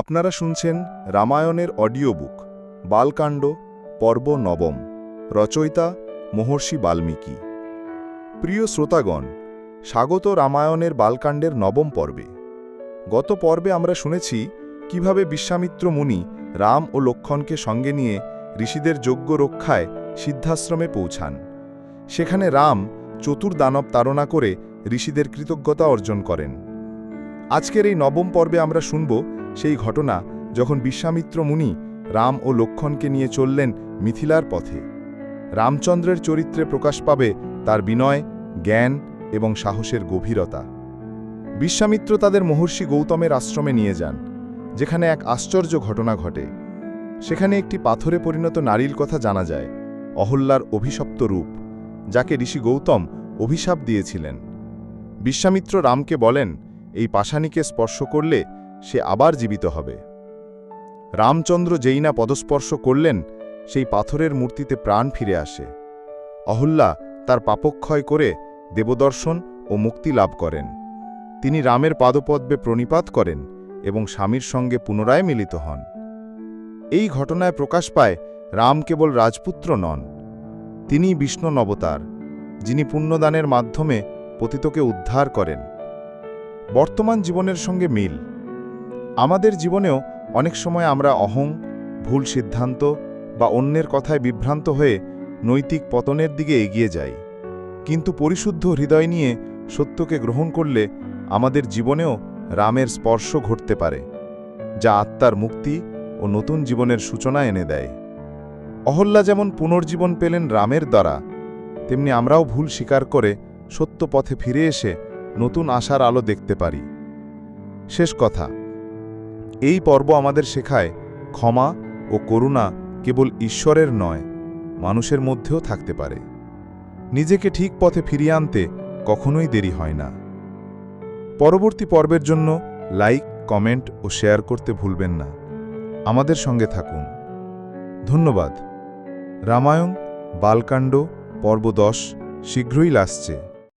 আপনারা শুনছেন রামায়ণের অডিও বুক বালকাণ্ড, পর্ব নবম, রচয়িতা মহর্ষি বাল্মীকি। প্রিয় শ্রোতাগণ, স্বাগত রামায়ণের বালকাণ্ডের নবম পর্বে। গত পর্বে আমরা শুনেছি কীভাবে বিশ্বামিত্র মুনি রাম ও লক্ষণকে সঙ্গে নিয়ে ঋষিদের যোগ্য রক্ষায় সিদ্ধাশ্রমে পৌঁছান। সেখানে রাম চতুর্দানব তাড়না করে ঋষিদের কৃতজ্ঞতা অর্জন করেন। আজকের এই নবম পর্বে আমরা শুনব সেই ঘটনা যখন বিশ্বামিত্র মুনি রাম ও লক্ষণকে নিয়ে চললেন মিথিলার পথে। রামচন্দ্রের চরিত্রে প্রকাশ পাবে তার বিনয়, জ্ঞান এবং সাহসের গভীরতা। বিশ্বামিত্র তাদের মহর্ষি গৌতমের আশ্রমে নিয়ে যান, যেখানে এক আশ্চর্য ঘটনা ঘটে। সেখানে একটি পাথরে পরিণত নারীর কথা জানা যায়, অহল্যার অভিশপ্ত রূপ, যাকে ঋষি গৌতম অভিশাপ দিয়েছিলেন। বিশ্বামিত্র রামকে বলেন, এই পাষাণীকে স্পর্শ করলে সে আবার জীবিত হবে। রামচন্দ্র যেই না পদস্পর্শ করলেন, সেই পাথরের মূর্তিতে প্রাণ ফিরে আসে। অহল্যা তার পাপক্ষয় করে দেবদর্শন ও মুক্তি লাভ করেন। তিনি রামের পাদপদ্মে প্রণিপাত করেন এবং স্বামীর সঙ্গে পুনরায় মিলিত হন। এই ঘটনায় প্রকাশ পায় রাম কেবল রাজপুত্র নন তিনি বিষ্ণু নবতার, যিনি পুণ্যদানের মাধ্যমে পতিতকে উদ্ধার করেন। বর্তমান জীবনের সঙ্গে মিল আমাদের জীবনেও অনেক সময় আমরা অহং, ভুল সিদ্ধান্ত বা অন্যের কথায় বিভ্রান্ত হয়ে নৈতিক পতনের দিকে এগিয়ে যাই। কিন্তু পরিশুদ্ধ হৃদয় নিয়ে সত্যকে গ্রহণ করলে আমাদের জীবনেও রামের স্পর্শ ঘটতে পারে, যা আত্মার মুক্তি ও নতুন জীবনের সূচনা এনে দেয়। অহল্যা যেমন পুনর্জীবন পেলেন রামের দ্বারা, তেমনি আমরাও ভুল স্বীকার করে সত্য পথে ফিরে এসে নতুন আশার আলো দেখতে পারি। শেষ কথা এই পর্ব আমাদের শেখায় ক্ষমা ও করুণা কেবল ঈশ্বরের নয়, মানুষের মধ্যেও থাকতে পারে। নিজেকে ঠিক পথে ফিরিয়ে আনতে কখনোই দেরি হয় না। পরবর্তী পর্বের জন্য লাইক, কমেন্ট ও শেয়ার করতে ভুলবেন না। আমাদের সঙ্গে থাকুন। ধন্যবাদ। রামায়ণ, বালকাণ্ড, পর্ব দশ, শীঘ্রই আসছে।